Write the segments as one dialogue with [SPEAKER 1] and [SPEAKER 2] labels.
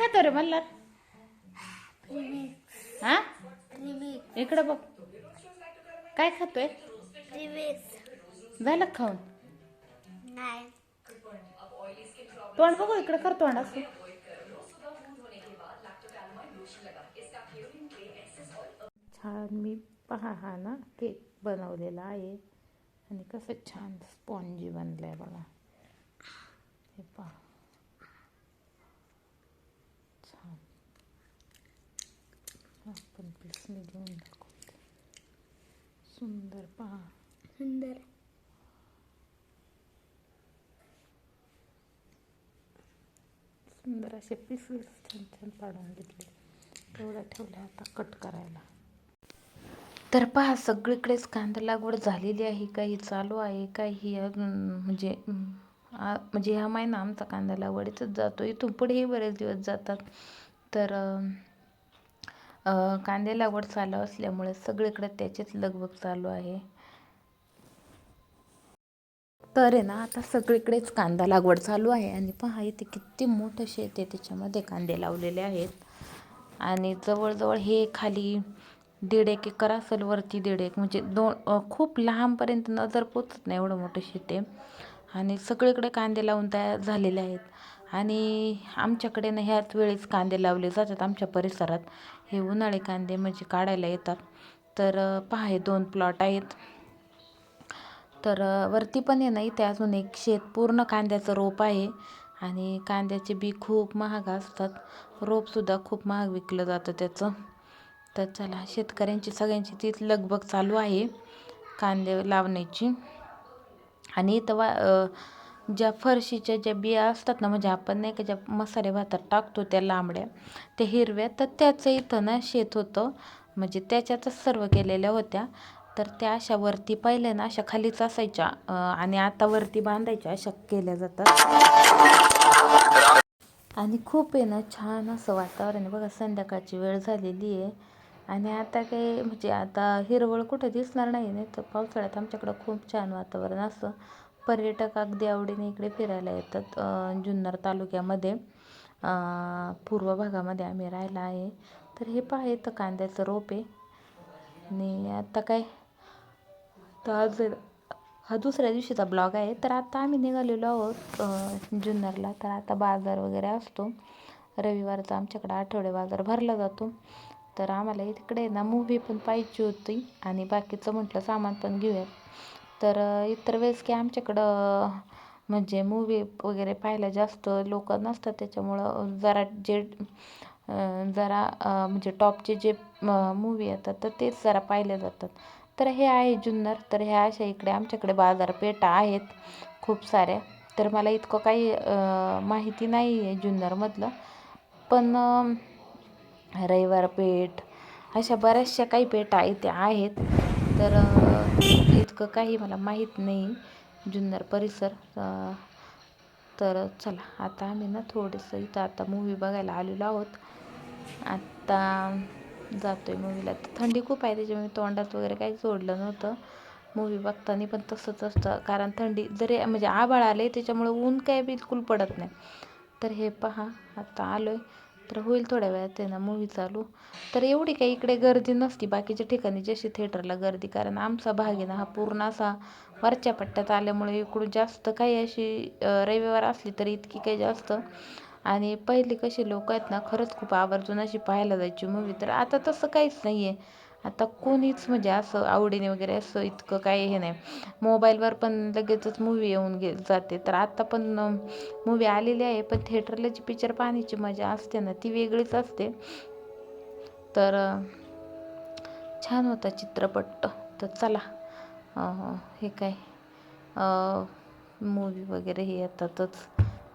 [SPEAKER 1] खातो रे मल्हार? हा? इकडं बघ. काय खातोय? झालं खाऊन? तोंड बघू इकडे कर तोंड असं. छान मी पहा हा ना केक बनवलेला आहे. आणि कसं छान स्पॉन्जी बनलाय बघा. हे पहा छान मी घेऊन दाखवते सुंदर पहा
[SPEAKER 2] सुंदर
[SPEAKER 1] सुंदर असे पीसेस छान छान पाडून घेतले. तेवढं ठेवलं आता कट करायला. तर पहा सगळीकडेच कांदा लागवड झालेली आहे. काही चालू आहे काही म्हणजे म्हणजे ह्या महिना आमचा कांदा लागवडीतच जातो. इथून पुढेही बरेच दिवस जातात. तर कांदे लागवड चालू असल्यामुळे सगळीकडे त्याचीच लगबग चालू आहे. तर आहे ना आता सगळीकडेच कांदा लागवड चालू आहे. आणि पहा इथे किती मोठं शेत आहे त्याच्यामध्ये कांदे लावलेले आहेत. आणि जवळजवळ हे खाली दीड एक एकर असेल वरती दीड एक. म्हणजे दोन खूप लहानपर्यंत नजर पोचत नाही एवढं मोठं शेत आहे. आणि सगळीकडे कांदे लावून तयार झालेले आहेत. आणि आमच्याकडे ना ह्याच वेळेस कांदे लावले जातात आमच्या परिसरात. हे उन्हाळी कांदे म्हणजे काढायला येतात. तर पहा हे दोन प्लॉट आहेत. तर वरती पण आहे ना इथे अजून एक शेत. पूर्ण कांद्याचं रोप आहे. आणि कांद्याचे बी खूप महाग असतात. रोपसुद्धा खूप महाग विकलं जातं त्याचं. तर चला शेतकऱ्यांची सगळ्यांची तीच लगबग चालू आहे. कांदे लावण्याची. आणि इथं वा ज्या फरशीच्या ज्या बिया असतात ना म्हणजे आपण नाही का ज्या मसाले भातात टाकतो त्या लांबड्या त्या हिरव्या तर त्याचं इथं ना शेत होतं. म्हणजे त्याच्यातच सर्व केलेल्या होत्या. तर त्या अशा वरती पहिल्या ना अशा खालीच असायच्या. आणि आता वरती बांधायच्या अशा केल्या जातात. आणि खूप आहे ना छान असं वातावरण आहे. बघा संध्याकाळची वेळ झालेली आहे. आणि आता काही म्हणजे आता हिरवळ कुठं दिसणार नाही नाही तर पावसाळ्यात आमच्याकडं खूप छान वातावरण असतं पर्यटक अगदी आवडीने इकडे फिरायला येतात. जुन्नर तालुक्यामध्ये. पूर्व भागामध्ये आम्ही राहिला आहे. तर हे पहा येतं कांद्याचं रोप आहे. आणि आता काय? तर आज हा दुसऱ्या दिवशीचा ब्लॉग आहे. तर आता आम्ही निघालेलो आहोत जुन्नरला. तर आता बाजार वगैरे असतो. रविवारचा आमच्याकडे आठवडे बाजार भरला जातो. तर आम्हाला इकडे ना मूव्ही पण पाहिजे होती. आणि बाकीचं म्हटलं सामान पण घेऊयात. तर इतर वेळेस की आमच्याकडं म्हणजे मूव्ही वगैरे पाहायला जास्त लोक नसतात. त्याच्यामुळं जरा जे जरा म्हणजे टॉपचे जे मूव्ही येतात तर तेच जरा पाहिले जातात. तर हे आहे जुन्नर. तर ह्या अशा इकडे आमच्याकडे बाजारपेठा आहेत खूप साऱ्या. तर मला इतकं काही माहिती नाही आहे जुन्नरमधलं. पण रविवार पेठ अशा बऱ्याचशा काही पेठा इथे आहेत. तर इतकं काही मला माहीत नाही. जुन्नर परिसर तर चला आता आम्ही ना थोडंसं इथं आता मूवी बघायला आलेलो आहोत. आत्ता जातोय मूवीला तर थंडी खूप आहे त्याच्यामुळे तोंडात वगैरे काही सोडलं नव्हतं. मूवी बघताना पण तसंच असतं. कारण थंडी जरी म्हणजे आभाळ आले त्याच्यामुळे ऊन काय बिलकुल पडत नाही. तर हे पहा आता आलो आहे तर होईल थोड्या वेळात त्यांना मूवी चालू. तर एवढी काही इकडे गर्दी नसती बाकीच्या ठिकाणी जशी थिएटरला गर्दी. कारण आमचा भाग आहे ना हा पूर्ण असा वरच्या पट्ट्यात आल्यामुळे इकडून जास्त काही अशी रविवार असली तरी इतकी काही जास्त. आणि पहिले कसे लोक आहेत ना खरंच खूप आवर्जून अशी पाहायला जायची मूवी तर आता तसं काहीच नाही आहे आता कोणीच म्हणजे असं आवडीने वगैरे असं इतकं काही हे नाही. मोबाईलवर पण लगेचच मूवी येऊन गे जाते. तर आता पण मूवी आलेली आहे पण थिएटरला जी पिक्चर पाहण्याची मजा असते ना ती वेगळीच असते. तर छान होता चित्रपट. तर चला हे काय मूवी वगैरे हे येतातच.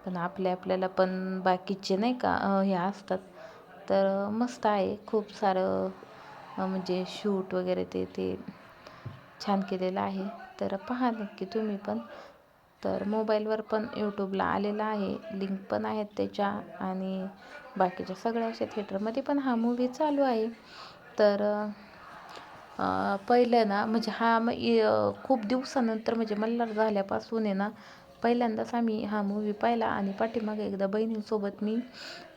[SPEAKER 1] पण आपल्या आपल्याला पण बाकीचे नाही का हे असतात. तर मस्त आहे. खूप सारं म्हणजे शूट वगैरे ते ते छान केलेलं आहे. तर पहा नक्की तुम्ही पण. तर मोबाईलवर पण यूट्यूबला आलेला आहे. लिंक पण आहेत त्याच्या आणि बाकीच्या सगळ्या अशा थिएटरमध्ये पण हा मूवी चालू आहे. तर पहिलं ना म्हणजे हा मग इ- खूप दिवसानंतर म्हणजे मल्हार झाल्यापासून आहे ना पहिल्यांदाच आम्ही हा मूवी पाहिला आणि पाठीमागे एकदा बहिणींसोबत मी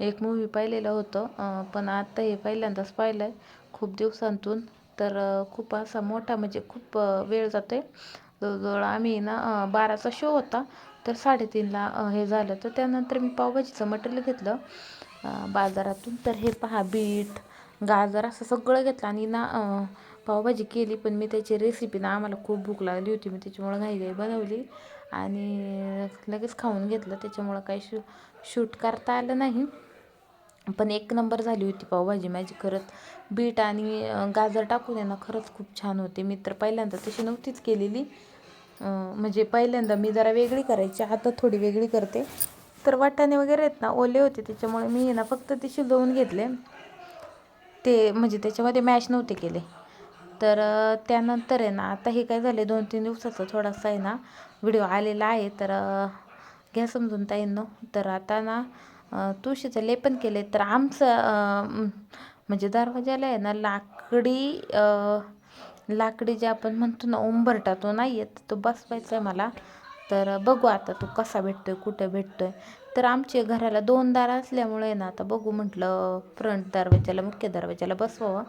[SPEAKER 1] एक मूवी पाहिलेलं होतं. पण आत्ता हे पहिल्यांदाच पाहिलं आहे खूप दिवसांतून. तर खूप असा मोठा म्हणजे खूप वेळ जातो आहे जवळजवळ आम्ही ना बाराचा शो होता. तर साडेतीनला हे झालं. तर त्यानंतर मी पावभाजीचं मटेरियल घेतलं. बाजारातून. तर हे पहा बीट गाजर असं सगळं घेतलं आणि ना पावभाजी केली. पण मी त्याची रेसिपी ना आम्हाला खूप भूक लागली होती. मी त्याच्यामुळं घाईघाई बनवली. आणि लगेच खाऊन घेतलं. त्याच्यामुळं काही शू शूट करता आलं नाही. पण एक नंबर झाली होती पावभाजी माझी. खरंच बीट आणि गाजर टाकून आहे ना खरंच खूप छान होते. मी तर पहिल्यांदा तशी नव्हतीच केलेली. म्हणजे पहिल्यांदा मी जरा वेगळी करायची आता थोडी वेगळी करते. तर वाटाणे वगैरे आहेत ना ओले होते. त्याच्यामुळे मी आहे ना फक्त ते शिजवून घेतले. ते म्हणजे त्याच्यामध्ये मॅश नव्हते केले. तर त्यानंतर आहे ना आता हे काय झाले दोन तीन दिवसाचा थोडासा आहे ना व्हिडिओ आलेला आहे. तर घ्या समजून ताईंनो. तर आता ना तुळशीचं लेपन केले तर आमचं म्हणजे दरवाजाला आहे ना लाकडी लाकडी जे आपण म्हणतो ना उंबरटा तो नाही येत तो बसवायचा आहे मला. तर बघू आता तो कसा भेटतोय कुठं भेटतोय. तर आमच्या घराला दोन दार असल्यामुळे ना आता बघू म्हटलं फ्रंट दरवाजाला मुख्य दरवाजाला बसवावं.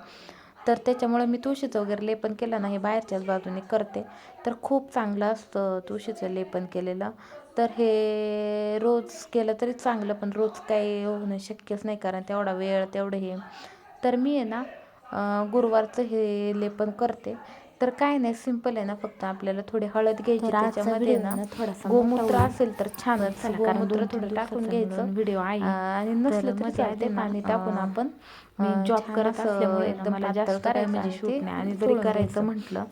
[SPEAKER 1] तर त्याच्यामुळे मी तुळशीचं वगैरे लेपन केलं ना हे बाहेरच्याच बाजूने करते. तर खूप चांगलं असतं तुळशीचं लेपन केलेलं. तर हे रोज केलं तरी चांगलं पण रोज काही होणं शक्यच नाही कारण तेवढा वेळ तेवढं हे. तर मी आहे ना गुरुवारचं हे लेपन करते. तर काय नाही सिंपल आहे ना फक्त आपल्याला थोडी हळद घ्यायची त्याच्यामध्ये ना
[SPEAKER 2] थोडासा
[SPEAKER 1] गोमूत्र. असेल तर छानच गोमूत्र थोडं टाकून घ्यायचं
[SPEAKER 2] व्हिडिओ आहे.
[SPEAKER 1] आणि नसलं तरी चालते पाणी टाकून आपण
[SPEAKER 2] जॉब करत
[SPEAKER 1] असं
[SPEAKER 2] असल्यामुळे
[SPEAKER 1] एकदम
[SPEAKER 2] जास्त काय
[SPEAKER 1] करायचं
[SPEAKER 2] म्हणजे
[SPEAKER 1] आणि
[SPEAKER 2] जरी करायचं. म्हटलं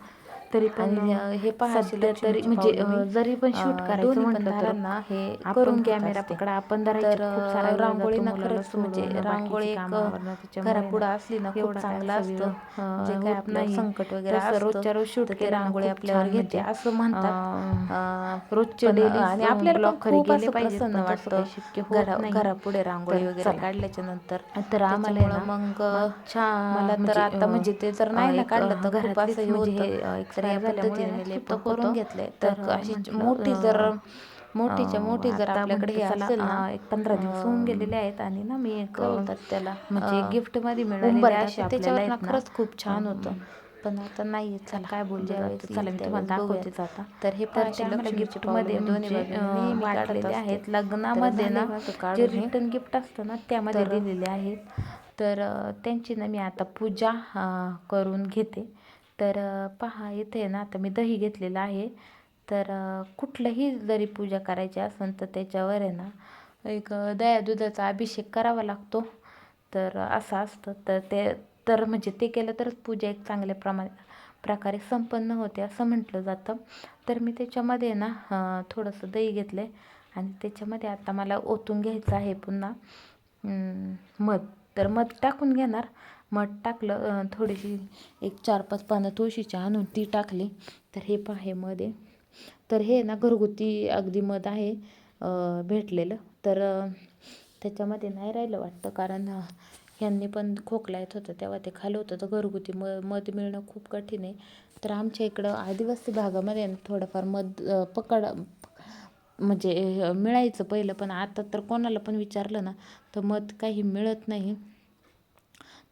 [SPEAKER 2] तरी पण
[SPEAKER 1] हे
[SPEAKER 2] सध्या तरी म्हणजे जरी पण शूट करायचं म्हटलं तर
[SPEAKER 1] दारांना हे करून
[SPEAKER 2] कॅमेरा. पकडा आपण
[SPEAKER 1] तर रांगोळी ना खरंच म्हणजे रांगोळी एक घरापुढं
[SPEAKER 2] ना
[SPEAKER 1] असली ना खूप चांगलं
[SPEAKER 2] असा
[SPEAKER 1] असतं
[SPEAKER 2] जे काय आपल्यावर
[SPEAKER 1] संकट वगैरे
[SPEAKER 2] रोजच्या रोज
[SPEAKER 1] तर ते
[SPEAKER 2] ना
[SPEAKER 1] रांगोळी आपल्यावर
[SPEAKER 2] छान
[SPEAKER 1] घेते
[SPEAKER 2] म्हणजे,
[SPEAKER 1] असं म्हणतात
[SPEAKER 2] अं,
[SPEAKER 1] अं,
[SPEAKER 2] रोजचे
[SPEAKER 1] पण,
[SPEAKER 2] daily
[SPEAKER 1] आणि आपल्याला
[SPEAKER 2] खरे गेले तसं
[SPEAKER 1] वाटतं
[SPEAKER 2] शक्य.
[SPEAKER 1] घरापुढे रांगोळी वगैरे. काढल्याच्या नंतर
[SPEAKER 2] तर आम्हाला ना,
[SPEAKER 1] मग
[SPEAKER 2] मागच्या
[SPEAKER 1] मला तर
[SPEAKER 2] म्हणजे,
[SPEAKER 1] आता म्हणजे ते जर नाही ना काढलं तर
[SPEAKER 2] घरातलीच
[SPEAKER 1] असं हे
[SPEAKER 2] म्हणजे
[SPEAKER 1] तर या पद्धतीने
[SPEAKER 2] होतं.
[SPEAKER 1] करून घेतले
[SPEAKER 2] तर,
[SPEAKER 1] अशी मोठी जर मोठीच्या मोठी जर आपल्याकडे हे असेल ना
[SPEAKER 2] एक पंधरा दिवस होऊन गेलेले आहेत आणि ना मी एक
[SPEAKER 1] त्याला
[SPEAKER 2] म्हणजे
[SPEAKER 1] अं,
[SPEAKER 2] गिफ्टमध्ये मिळालेले असे
[SPEAKER 1] त्याच्यावर खरंच खूप छान होतं पण आता नाही
[SPEAKER 2] चला, काय बोललं जातं, चला मी तुम्हाला. दाखवतेच आता.
[SPEAKER 1] तर हे लक्ष्मीची
[SPEAKER 2] गिफ्टमध्ये
[SPEAKER 1] दोन्ही
[SPEAKER 2] म्हणजे, असते.
[SPEAKER 1] आहेत लग्नामध्ये ना जे. रिटर्न गिफ्ट असतं ना त्यामध्ये दिलेले आहेत तर त्यांची ना मी आता पूजा करून घेते तर पहा इथे ना आता मी दही घेतलेलं आहे. तर कुठलंही जरी पूजा करायची असेल तर त्याच्यावर आहे ना एक दया दुधाचा अभिषेक करावा लागतो. तर असं असतं. तर ते तर म्हणजे ते केलं तरच पूजा एक चांगल्या प्रमा प्रकारे संपन्न होते असं म्हटलं जातं. तर मी त्याच्यामध्ये ना थोडंसं दही घेतलं आहे आणि त्याच्यामध्ये आता मला ओतून घ्यायचं आहे पुन्हा. मध. तर मध टाकून घेणार. मध टाकलं थोडीशी एक चार पाच पानं तुळशीची आणून ती टाकली. तर हे पहा हे मध आहे. तर हे ना घरगुती अगदी मध आहे भेटलेलं. तर त्याच्यामध्ये नाही राहिलं वाटतं कारण ह्यांनी पण खोकला येत होतं तेव्हा ते खालं होतं. तर घरगुती म मध मिळणं खूप कठीण आहे. तर आमच्या इकडं आदिवासी भागामध्ये थोडंफार मध पकड म्हणजे मिळायचं पहिलं. पण आता तर कोणाला पण विचारलं ना तर मध काही मिळत नाही.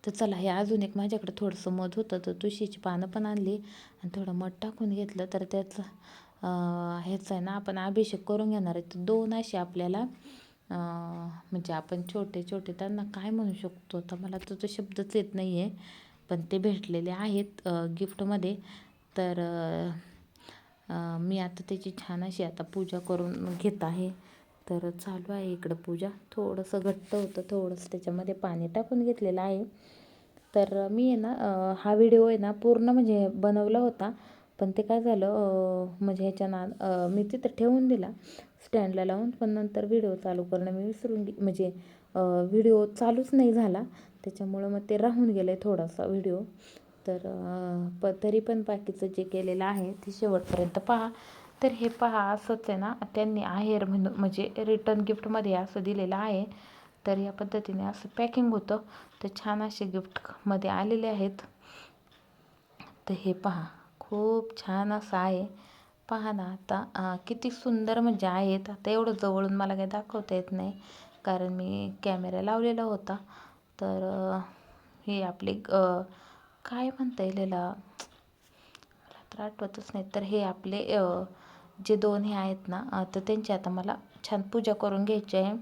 [SPEAKER 1] तर चला हे अजून एक माझ्याकडे थोडंसं मध होतं तर तुळशीची पानं पण आणली आणि थोडं मध टाकून घेतलं. तर त्याचं ह्याचं आहे ना आपण अभिषेक करून घेणार आहे. तर दोन असे आपल्याला म्हणजे आपण छोटे छोटे त्यांना काय म्हणू शकतो? तर मला तर तो शब्दच येत नाही आहे पण ते भेटलेले आहेत गिफ्टमध्ये. तर मी आता त्याची छान अशी आता पूजा करून घेत आहे. तर चालू आहे इकडं पूजा. थोडंसं घट्ट होतं थोडंसं त्याच्यामध्ये पाणी टाकून घेतलेलं आहे. तर मी आहे ना हा व्हिडिओ आहे ना पूर्ण म्हणजे बनवला होता. पण ते काय झालं म्हणजे ह्याच्या ना मी तिथं ठेवून दिला. स्टँडला लावून पण नंतर व्हिडिओ चालू करणं मी विसरून गे म्हणजे व्हिडिओ चालूच नाही झाला. त्याच्यामुळं मग ते राहून गेलं आहे थोडासा व्हिडिओ. तर प तरी पण बाकीचं जे केलेलं आहे ते शेवटपर्यंत पहा. तर हे पहा असंच आहे ना? त्यांनी आहेर म्हणून म्हणजे रिटर्न गिफ्टमध्ये असं दिलेलं आहे. तर या पद्धतीने असं पॅकिंग होतं. तर छान असे गिफ्टमध्ये आलेले आहेत. तर हे पहा खूप छान असं आहे. पहा ना आता किती सुंदर म्हणजे आहेत. आता एवढं जवळून मला काही दाखवता येत नाही कारण मी कॅमेरा लावलेला होता. तर हे आपले काय म्हणता येईल याला? मला तर आठवतच नाही. तर हे आपले जे दोन हे आहेत ना तर त्यांची आता मला छान पूजा करून घ्यायची आहे.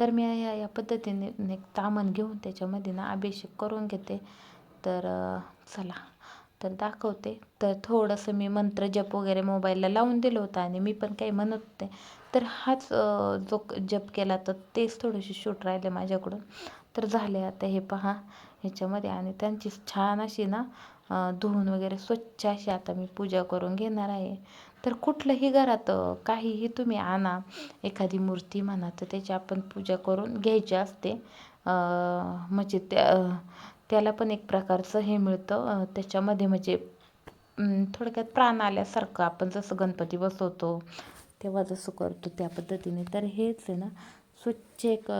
[SPEAKER 1] तर मी या या पद्धतीने एक तामण घेऊन त्याच्यामध्ये ना अभिषेक करून घेते. तर चला. तर दाखवते. तर थोडंसं मी मंत्र जप वगैरे मोबाईलला लावून दिलं होतं आणि मी पण काही म्हणत होते. तर हाच जो जप केला तर तेच थोडेसे शूट राहिले माझ्याकडून. तर झाले आता हे पहा ह्याच्यामध्ये आणि त्यांची छान अशी ना धुवून वगैरे स्वच्छ अशी आता मी पूजा करून घेणार आहे. तर कुठलंही घरात काहीही तुम्ही आणा एखादी मूर्ती म्हणा तर त्याची आपण पूजा करून घ्यायची असते. म्हणजे त्या त्याला पण एक प्रकारचं हे मिळतं. त्याच्यामध्ये म्हणजे थोडक्यात प्राण आल्यासारखं आपण जसं गणपती बसवतो तेव्हा जसं करतो त्या पद्धतीने. तर हेच आहे ना स्वच्छ एक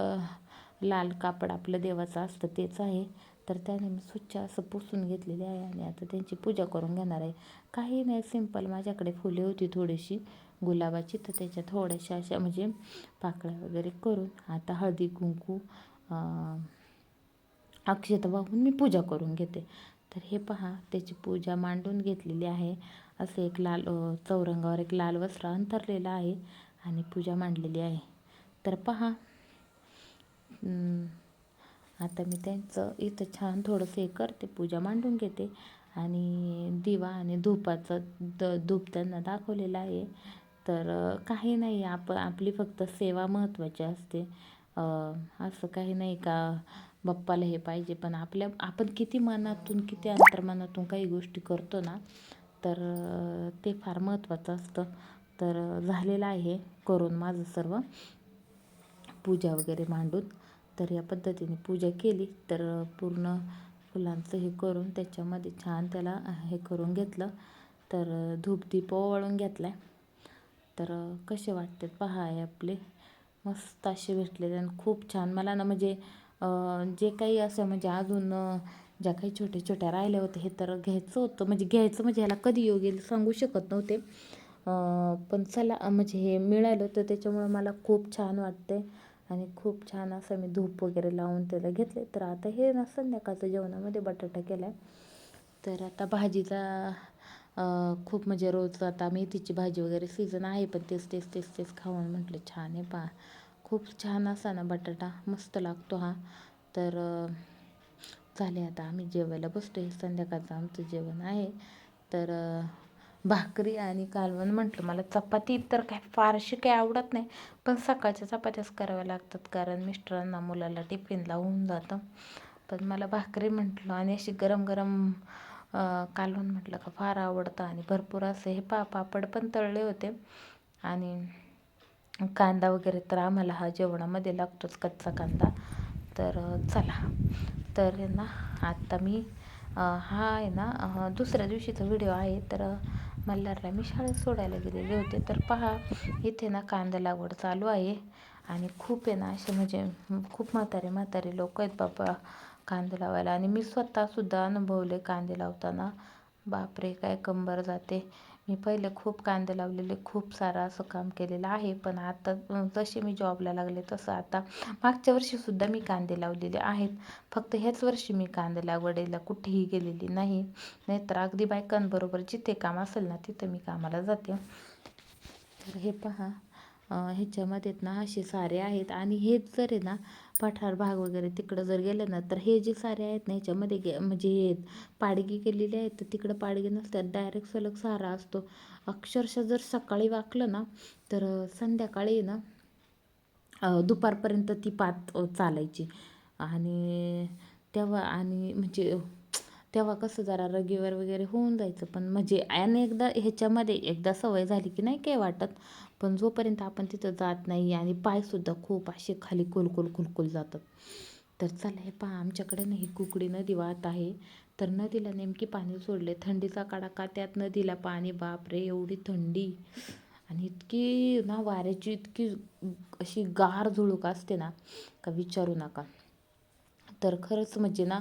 [SPEAKER 1] लाल कापड आपलं देवाचं असतं तेच आहे. तर त्याने मी स्वच्छ असं पुसून घेतलेले आहे आणि आता त्यांची पूजा करून घेणार आहे. काही नाही सिंपल माझ्याकडे फुले होती थोडीशी गुलाबाची तर त्याच्या थोड्याशा अशा म्हणजे पाकळ्या वगैरे करून आता हळदी कुंकू अं, अक्षता वाहून मी पूजा करून घेते. तर हे पहा त्याची पूजा मांडून घेतलेली आहे. असं एक लाल चौरंगावर एक लाल वस्त्र अंतरलेलं आहे आणि पूजा मांडलेली आहे. तर पहा आता मी त्यांचं इथं छान थोडंसं हे करते पूजा मांडून घेते. आणि दिवा आणि धूपाचं द धूप त्यांना दाखवलेलं आहे. तर काही नाही आप आपली फक्त सेवा महत्त्वाची असते. असं काही नाही का बाप्पाला हे पाहिजे पण आपल्या आपण किती मनातून किती अंतर्मनातून काही गोष्टी करतो ना तर ते फार महत्त्वाचं असतं. तर झालेलं आहे करून माझं सर्व. पूजा वगैरे मांडून. तर या पद्धतीने पूजा केली. तर पूर्ण फुलांचं हे करून त्याच्यामध्ये छान त्याला हे करून घेतलं. तर धूपदीप ओवाळून घेतला तर कसे वाटतात पहा आपले. मस्त असे भेटले आणि खूप छान. मला ना म्हणजे जे काही असं म्हणजे अजून ज्या काही छोट्या छोट्या राहिल्या होत्या हे तर घ्यायचं होतं. म्हणजे घ्यायचं म्हणजे ह्याला कधी योग येईल सांगू शकत नव्हते. पण चला म्हणजे हे मिळालं तर त्याच्यामुळं मला खूप छान वाटते आणि खूप छान असं मी धूप वगैरे लावून त्याला घेतले. तर आता हे ना संध्याकाळचं जेवणामध्ये बटाटा केला तर आता भाजीचा खूप म्हणजे रोज आता मेथीची भाजी वगैरे सीझन आहे पण तेच तेच तेच तेच खाऊन म्हटलं छान आहे पा खूप छान असा ना बटाटा मस्त लागतो हा. तर झाले आता आम्ही जेवायला बसतो हे संध्याकाळचं आमचं जेवण आहे. तर भाकरी आणि कालवण म्हटलं. मला चपाती तर काय फारशी काही आवडत नाही पण सकाळच्या चपात्याच कराव्या लागतात कारण मिस्टरांना मुलाला टिफिनला होऊन जातं. पण मला भाकरी म्हटलं आणि अशी गरम गरम कालवण म्हटलं का फार आवडतं आणि भरपूर असे हे पा पापड पण तळले होते. आणि कांदा वगैरे तर आम्हाला हा जेवणामध्ये लागतोच कच्चा कांदा. तर चला. तर ना आत्ता मी हा आहे ना दुसऱ्या दिवशीचा व्हिडिओ आहे. तर मल्हारला मी शाळेत सोडायला गेलेले होते. तर पहा इथे ना कांदा लागवड चालू आहे. आणि खूप आहे ना असे म्हणजे खूप म्हातारे म्हातारे लोक आहेत बाबा कांदे लावायला. आणि मी स्वतःसुद्धा अनुभवले कांदे लावताना. बापरे काय कंबर जाते. मी पहिले खूप कांदे लावलेले खूप सारं असं काम केलेलं आहे. पण आता जसे मी जॉबला लागले तसं आता मागच्या वर्षीसुद्धा मी कांदे लावलेले आहेत. फक्त ह्याच वर्षी मी कांदे लागवडीला कुठेही गेलेली नाही. नाहीतर अगदी बायकांबरोबर जिथे काम असेल ना तिथं मी कामाला जाते. तर हे पहा ह्याच्यामध्ये ना असे सारे आहेत. आणि हेच जर आहे ना पठार भाग वगैरे तिकडं जर गेलं ना तर हे जे सारे आहेत ना ह्याच्यामध्ये गे म्हणजे हे पाडगी केलेली आहेत तर तिकडं पाडगी नसतात डायरेक्ट सलग सारा असतो. अक्षरशः जर सकाळी वाकलं ना तर संध्याकाळी ना दुपारपर्यंत ती पात चालायची. आणि तेव्हा आणि म्हणजे तेव्हा कसं जरा रगीवर वगैरे होऊन जायचं. पण म्हणजे आणि एकदा ह्याच्यामध्ये एकदा सवय झाली की नाही काही वाटत. पण जोपर्यंत आपण तिथं जात नाही आणि पायसुद्धा खूप असे खाली कुलकुल कुलकुल जातात. तर चला हे पहा आमच्याकडे नाही कुकडी नदी वाहत आहे. तर नदीला नेमकी पाणी सोडले. थंडीचा कडाका त्यात नदीला पाणी? बापरे एवढी थंडी. आणि इतकी ना वाऱ्याची इतकी अशी गार झुळूक असते ना का विचारू नका. तर खरंच म्हणजे ना